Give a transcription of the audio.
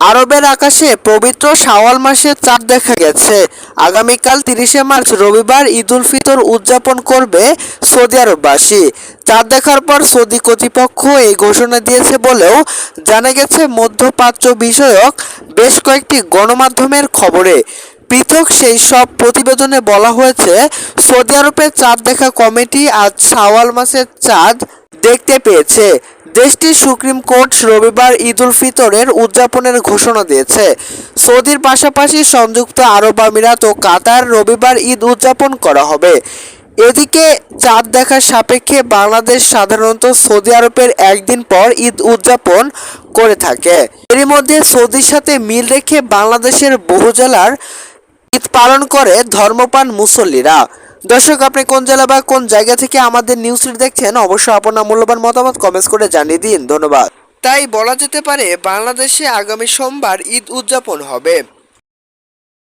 আরবের আকাশে পবিত্র শাওয়াল মাসে চাঁদ দেখা গেছে। আগামীকাল তিরিশে মার্চ রবিবার ঈদ উল ফিতর উদযাপন করবে সৌদি আরববাসী। চাঁদ দেখার পর সৌদি কর্তৃপক্ষ এই ঘোষণা দিয়েছে বলেও জানা গেছে মধ্যপ্রাচ্য বিষয়ক বেশ কয়েকটি গণমাধ্যমের খবরে। পৃথক সেই সব প্রতিবেদনে বলা হয়েছে, সৌদি আরবের চাঁদ দেখা কমিটি আজ শাওয়াল মাসের চাঁদ দেখতে পেয়েছে। দেশটির সুপ্রিম কোর্ট রবিবার ঈদ উল ফিতরের উদযাপনের ঘোষণা দিয়েছে। সৌদির পাশাপাশি সংযুক্ত আরব আমিরাত ও কাতার রবিবার ঈদ উদযাপন করা হবে। এদিকে চাঁদ দেখার সাপেক্ষে বাংলাদেশ সাধারণত সৌদি আরবের একদিন পর ঈদ উদযাপন করে থাকে। এরই মধ্যে সৌদির সাথে মিল রেখে বাংলাদেশের বহু জেলার ঈদ পালন করে ধর্মপান মুসল্লিরা। দর্শক, আপনি কোন জেলা বা কোন জায়গা থেকে আমাদের নিউজটি দেখছেন, অবশ্যই আপনার মূল্যবান মতামত কমেন্টস করে জানিয়ে দিন। ধন্যবাদ। তাই বলা যেতে পারে, বাংলাদেশে আগামী সোমবার ঈদ উদযাপন হবে।